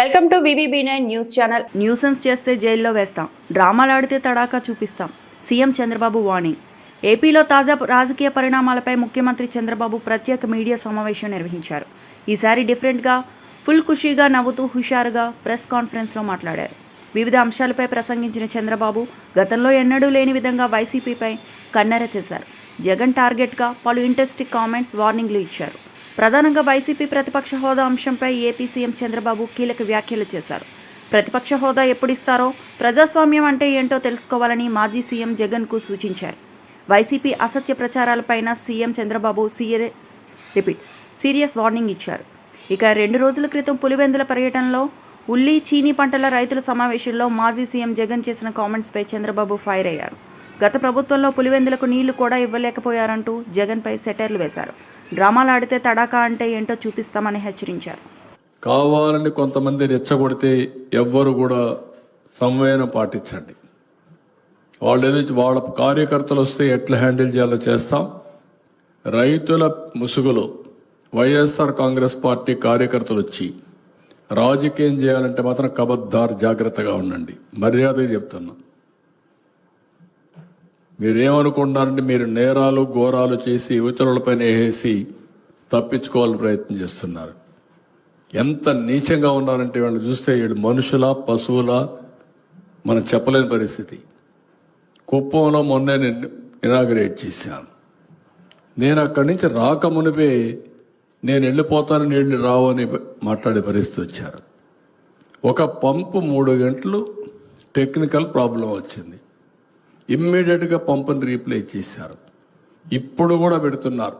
Welcome to VVB nine news channel. Nuisance చేస్తే జైల్లో వేస్తాం. డ్రామాలు ఆడితే తడాకా చూపిస్తాం. CM Chandrababu warning. ఏపీలో తాజా రాజకీయ పరిణామాలపై ముఖ్యమంత్రి చంద్రబాబు ప్రత్యేక మీడియా సమావేశం నిర్వహించారు. ఈసారి డిఫరెంట్గా ఫుల్ ఖుషీగా నవ్వుతూ హుషారుగా ప్రెస్ కాన్ఫరెన్స్లో మాట్లాడారు. వివిధ అంశాలపై ప్రసంగించిన చంద్రబాబు గతంలో ఎన్నడూ లేని విధంగా వైసీపీపై కన్నెర చేశారు. జగన్ టార్గెట్గా పలు ఇంట్రెస్టింగ్ కామెంట్స్ వార్నింగ్లు ఇచ్చారు. ప్రధానంగా వైసీపీ ప్రతిపక్ష హోదా అంశంపై ఏపీ సీఎం చంద్రబాబు కీలక వ్యాఖ్యలు చేశారు. ప్రతిపక్ష హోదా ఎప్పుడిస్తారో ప్రజాస్వామ్యం అంటే ఏంటో తెలుసుకోవాలని మాజీ సీఎం జగన్కు సూచించారు. వైసీపీ అసత్య ప్రచారాలపైన CM Chandrababu serious repeat serious warning ఇచ్చారు. ఇక రెండు రోజుల క్రితం పులివెందుల పర్యటనలో ఉల్లి చీనీ పంటల రైతుల సమావేశంలో మాజీ సీఎం జగన్ చేసిన కామెంట్స్పై చంద్రబాబు ఫైర్ అయ్యారు. గత ప్రభుత్వంలో పులివెందులకు నీళ్ళు కూడా ఇవ్వలేకపోయారంటూ జగన్పై సెటైర్లు వేశారు. డ్రామాలు ఆడితే తడాకా అంటే ఏంటో చూపిస్తామని హెచ్చరించారు. కావాలని కొంతమంది రెచ్చగొడితే ఎవ్వరు కూడా సంవేదన పాటించండి. వాళ్ళు ఏదో వాళ్ళ కార్యకర్తలు వస్తే ఎట్లా హ్యాండిల్ చేయాలో చేస్తాం. రైతుల ముసుగులో వైఎస్ఆర్ కాంగ్రెస్ పార్టీ కార్యకర్తలు వచ్చి రాజకీయం చేయాలంటే మాత్రం కబద్దార్ జాగ్రత్తగా ఉండండి. మర్యాదగా చెప్తున్నాను మీరేమనుకుంటున్నారంటే మీరు నేరాలు ఘోరాలు చేసి ఇతరులపైన వేసి తప్పించుకోవాలని ప్రయత్నం చేస్తున్నారు. ఎంత నీచంగా ఉన్నారంటే వాళ్ళు చూస్తే వీళ్ళు మనుషుల పశువుల మనం చెప్పలేని పరిస్థితి. కుప్పంలో మొన్నే నేను ఇనాగరేట్ చేశాను. నేను అక్కడి నుంచి రాకమునిపే నేను వెళ్ళిపోతాను నీళ్ళు రావని మాట్లాడే పరిస్థితి వచ్చారు. ఒక పంపు మూడు గంటలు టెక్నికల్ ప్రాబ్లం వచ్చింది. ఇమ్మీడియట్గా పంపుని రీప్లేస్ చేశారు ఇప్పుడు కూడా పెడుతున్నారు.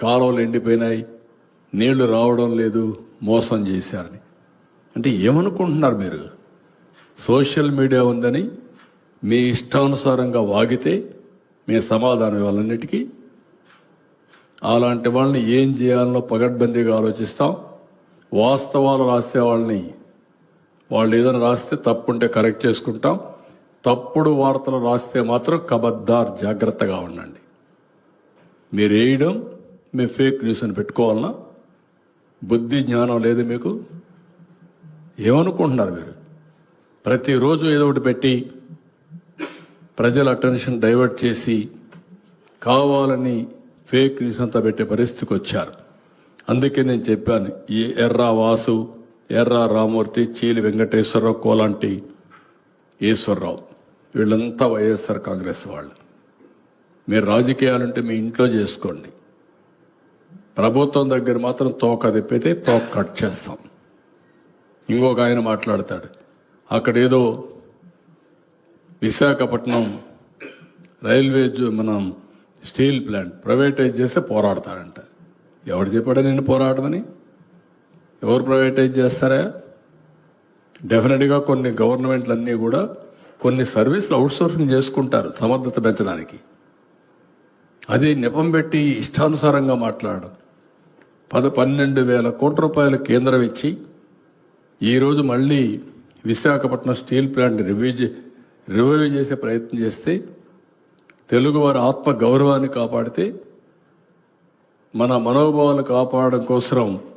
కాలువలు ఎండిపోయినాయి. నీళ్ళు రావడం లేదు. మోసం చేశారని. అంటే ఏమనుకుంటున్నారు మీరు? సోషల్ మీడియా ఉందని మీ ఇష్టానుసారంగా వాగితే మీ సమాధానం ఇవ్వాలన్నిటికీ. అలాంటి వాళ్ళని ఏం చేయాలనో పగడ్బందీగా ఆలోచిస్తాం. వాస్తవాలు రాసే వాళ్ళని వాళ్ళు ఏదైనా రాస్తే తప్పుంటే కరెక్ట్ చేసుకుంటాం. తప్పుడు వార్తలు రాస్తే మాత్రం కబద్దార్ జాగ్రత్తగా ఉండండి. మీరు వేయడం మీ ఫేక్ న్యూస్ అని పెట్టుకోవాలన్నా బుద్ధి జ్ఞానం లేదు మీకు. ఏమనుకుంటున్నారు మీరు? ప్రతిరోజు ఏదో ఒకటి పెట్టి ప్రజల అటెన్షన్ డైవర్ట్ చేసి కావాలని ఫేక్ న్యూస్ అంతా పెట్టే పరిస్థితికి వచ్చారు. అందుకే నేను చెప్పాను ఈ ఎర్రా వాసు ఎర్ర రామూర్తి చీలి వెంకటేశ్వరరావు కోలాంటి ఈశ్వరరావు. వీళ్ళంతా వైఎస్ఆర్ కాంగ్రెస్ వాళ్ళు. మీరు రాజకీయాలంటే మీ ఇంట్లో చేసుకోండి. ప్రభుత్వం దగ్గర మాత్రం తోక తిప్పితే తోక కట్ చేస్తాం. ఇంకొక ఆయన మాట్లాడతాడు. అక్కడ ఏదో విశాఖపట్నం రైల్వే మనం స్టీల్ ప్లాంట్ ప్రైవేటైజ్ చేస్తే పోరాడతాడంట. ఎవడు చెప్పాడా నేను పోరాడమని? ఎవరు ప్రైవేటైజ్ చేస్తారా? డెఫినెట్గా కొన్ని గవర్నమెంట్లు అన్నీ కూడా కొన్ని సర్వీసులు అవుట్సోర్సింగ్ చేసుకుంటారు సమర్థత పెంచడానికి. అది నెపం పెట్టి ఇష్టానుసారంగా మాట్లాడడం. పద పన్నెండు వేల కోట్ల రూపాయలు కేంద్రం ఇచ్చి ఈరోజు మళ్ళీ విశాఖపట్నం స్టీల్ ప్లాంట్ రివ్యూ చే- రివ్యూ చేసే ప్రయత్నం చేస్తే తెలుగువారి ఆత్మ గౌరవాన్ని కాపాడితే మన మనోభావాలు కాపాడడం కోసం